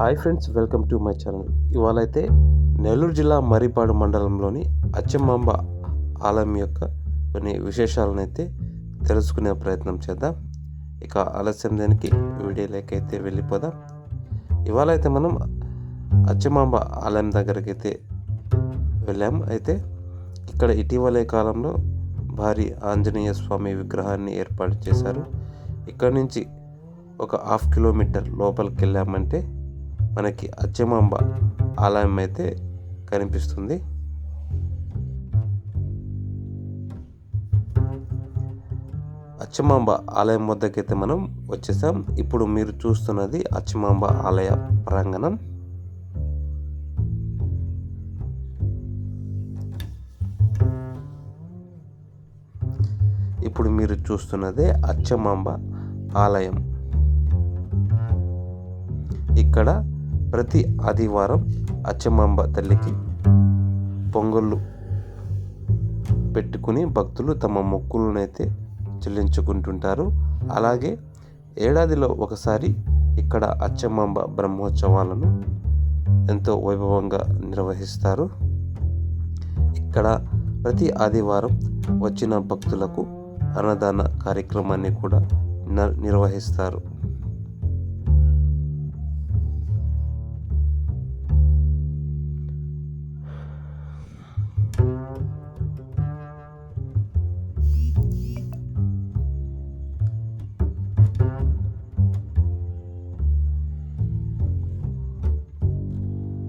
Hi friends welcome to my channel. ఇవాళ అయితే నెల్లూరు జిల్లా మరిపాడు మండలంలోని అచ్చమాంబ ఆలయం యొక్క కొన్ని విశేషాలను అయితే తెలుసుకునే ప్రయత్నం చేద్దాం. ఇక ఆలస్యం దానికి వీడియోలోకి వెళ్ళిపోదాం. ఇవాళ అయితే మనం అచ్చమాంబ ఆలయం దగ్గరికి అయితే వెళ్ళాం. అయితే ఇక్కడ ఇటీవలే కాలంలో భారీ ఆంజనేయ స్వామి విగ్రహాన్ని ఏర్పాటు చేశారు. ఇక్కడ నుంచి ఒక హాఫ్ కిలోమీటర్ లోపలికి వెళ్ళామంటే మనకి అచ్చమాంబ ఆలయం అయితే కనిపిస్తుంది. అచ్చమాంబ ఆలయం వద్దకైతే మనం వచ్చేసాం. ఇప్పుడు మీరు చూస్తున్నది అచ్చమాంబ ఆలయ ప్రాంగణం. ఇప్పుడు మీరు చూస్తున్నదే అచ్చమాంబ ఆలయం. ఇక్కడ ప్రతి ఆదివారం అచ్చమాంబ తల్లికి పొంగళ్ళు పెట్టుకుని భక్తులు తమ మొక్కులనైతే చెల్లించుకుంటుంటారు. అలాగే ఏడాదిలో ఒకసారి ఇక్కడ అచ్చమాంబ బ్రహ్మోత్సవాలను ఎంతో వైభవంగా నిర్వహిస్తారు. ఇక్కడ ప్రతి ఆదివారం వచ్చిన భక్తులకు అన్నదాన కార్యక్రమాన్ని కూడా న- నిర్వహిస్తారు.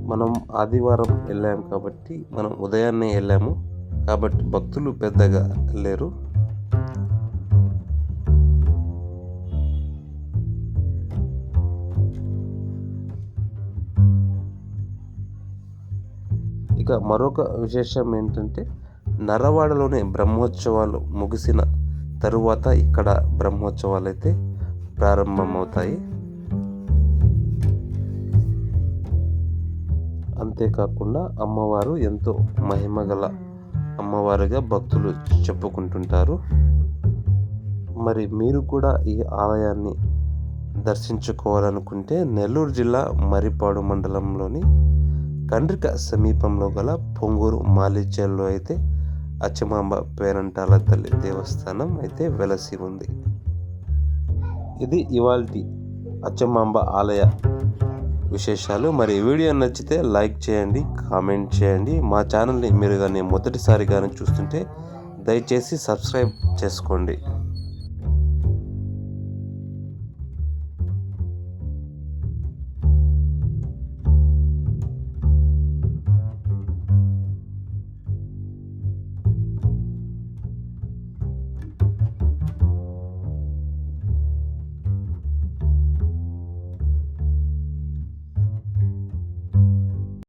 మనం ఆదివారం వెళ్ళాము కాబట్టి మనం ఉదయాన్నే వెళ్ళాము. కాబట్టి భక్తులు పెద్దగా లేరు. ఇక మరొక విశేషం ఏంటంటే నరవాడలోనే బ్రహ్మోత్సవాలు ముగిసిన తరువాత ఇక్కడ బ్రహ్మోత్సవాలు అయితే ప్రారంభమవుతాయి. అంతేకాకుండా అమ్మవారు ఎంతో మహిమగల అమ్మవారుగా భక్తులు చెప్పుకుంటుంటారు. మరి మీరు కూడా ఈ ఆలయాన్ని దర్శించుకోవాలనుకుంటే నెల్లూరు జిల్లా మరిపాడు మండలంలోని కండ్రిక సమీపంలో గల పొంగూరు మాలిచేల్లో అయితే అచ్చమాంబ పేరంటాల తల్లి దేవస్థానం అయితే వెలసి ఉంది. ఇది ఇవాల్టి అచ్చమాంబ ఆలయ విశేషాలు. మరి వీడియో నచ్చితే లైక్ చేయండి కామెంట్ చేయండి. మా ఛానల్ని మీరు కానీ మొదటిసారి కానీ చూస్తుంటే దయచేసి సబ్స్క్రైబ్ చేసుకోండి.